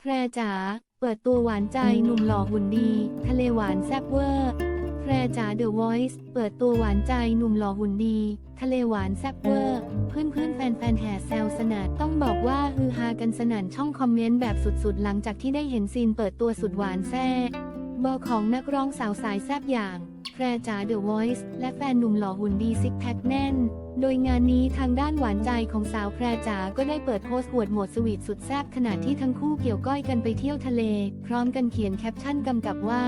แพรจ๋า เปิดตัวหวานใจหนุ่มหล่อหุ่นดี ทะเลหวานแซ่บเวอร์ แพรจ๋าเดอะวอยซ์เปิดตัวหวานใจหนุ่มหล่อหุ่นดี ทะเลหวานแซ่บเวอร์ เพื่อนเพื่อนๆแฟนแห่แซวสนัดต้องบอกว่าฮือฮากันสนั่นช่องคอมเมนต์แบบสุดๆ หลังจากที่ได้เห็นซีนเปิดตัวสุดหวานแซ่บอของนักร้องสาวสายแซบอย่าง แพรจ๋าเดอะวอยซ์และแฟนหนุ่มหล่อหุ่นดีซิกแพคแน่น โดยงานนี้ทางด้านหวานใจของสาวแพรจ๋าก็ได้เปิดโพสต์อวดโหมดสวีทสุดแซ่บขณะที่ทั้งคู่เกี่ยวก้อยกันไปเที่ยวทะเล พร้อมกันเขียนแคปชั่นกำกับว่า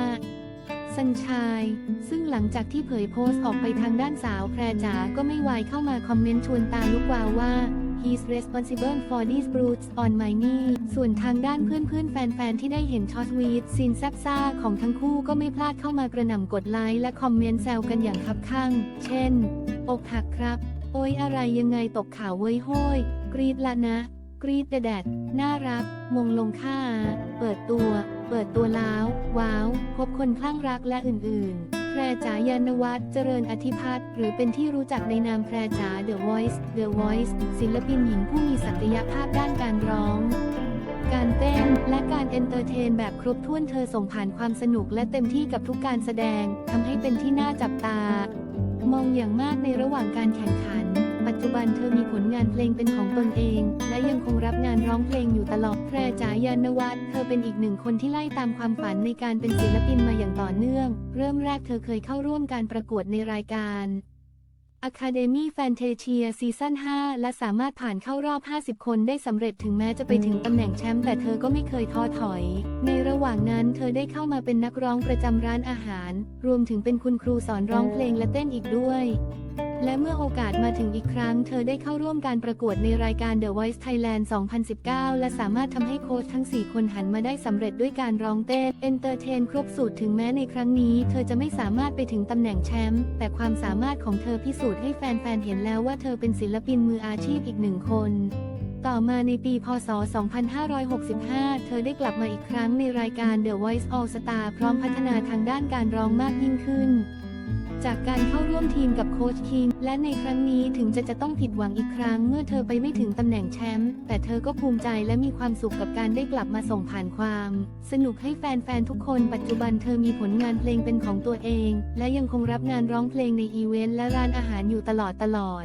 สัญชายซึ่งหลังจากที่เผยโพสต์ออกไปทางด้านสาวแพรจ๋าก็ไม่ไวายเข้ามาคอมเมนต์ชวนตาลุกวาวว่า he's responsible for these brutes on my knee ส่วนทางด้านเพื่อนๆ แฟนๆ ที่ได้เห็นช็อตวีดซีนแซบซ่าของทั้งคู่ก็ไม่พลาดเข้ามากระหน่ำกดไลค์และคอมเมนต์แซวกันอย่างคับข้าง เช่น อกหักครับ โอ้ยอะไรยังไงตกข่าวเว้ยโห้ย กรีดละนะ กรีดแดดน่ารัก มงลงค่า เปิดตัว เปิดตัวแล้วว้าว พบคนคลั่งรักและอื่นๆ แพรจ๋ายานวัฒน์เจริญอธิพัฒน์หรือเป็นที่รู้จักในนามแพรจ๋า The Voice The Voice ศิลปินหญิงผู้มีศักยภาพด้านการร้อง การเต้น และการเอนเตอร์เทนแบบครบถ้วนเธอส่งผ่านความสนุกและเต็มที่กับทุกการแสดงทำให้เป็นที่น่าจับตา มองอย่างมากในระหว่างการแข่งขัน จุบันเธอมีผลงานเพลงเป็นของตนเอง และยังคงรับงานร้องเพลงอยู่ตลอด แพรจ๋ายานวัฒน์เธอเป็นอีกหนึ่งคนที่ไล่ตามความฝันในการเป็นศิลปินมาอย่างต่อเนื่อง เริ่มแรกเธอเคยเข้าร่วมการประกวดในรายการ Academy Fantasia ซีซั่น 5 และสามารถผ่านเข้ารอบ 50 คนได้สำเร็จถึงแม้จะไปถึงตำแหน่งแชมป์แต่เธอก็ไม่เคยท้อถอย ในระหว่างนั้นเธอได้เข้ามาเป็นนักร้องประจำร้านอาหาร รวมถึงเป็นคุณครูสอนร้องเพลงและเต้นอีกด้วย และเมื่อโอกาสมาถึงอีกครั้ง เธอได้เข้าร่วมการประกวดในรายการ The Voice Thailand 2019 และสามารถทำให้โค้ชทั้ง 4 คนหันมาได้สำเร็จด้วยการร้องเต้นเอนเตอร์เทนครบสูตรถึงแม้ในครั้งนี้ เธอจะไม่สามารถไปถึงตำแหน่งแชมป์แต่ความสามารถของเธอพิสูจน์ให้แฟนๆ เห็นแล้วว่าเธอเป็นศิลปินมืออาชีพอีกหนึ่งคนต่อมาในปี พศ 2565 เธอได้กลับมาอีกครั้งในรายการ The Voice All Star พร้อมพัฒนาทางด้านการร้องมากยิ่งขึ้น จากการเข้าร่วมทีมกับโค้ชคิง และในครั้งนี้ถึงจะจะต้องผิดหวังอีกครั้งเมื่อเธอไปไม่ถึงตำแหน่งแชมป์แต่เธอก็ภูมิใจและมีความสุขกับการได้กลับมาส่งผ่านความ สนุกให้แฟนๆทุกคนปัจจุบันเธอมีผลงานเพลงเป็นของตัวเอง และยังคงรับงานร้องเพลงในอีเวนต์และร้านอาหารอยู่ตลอดตลอด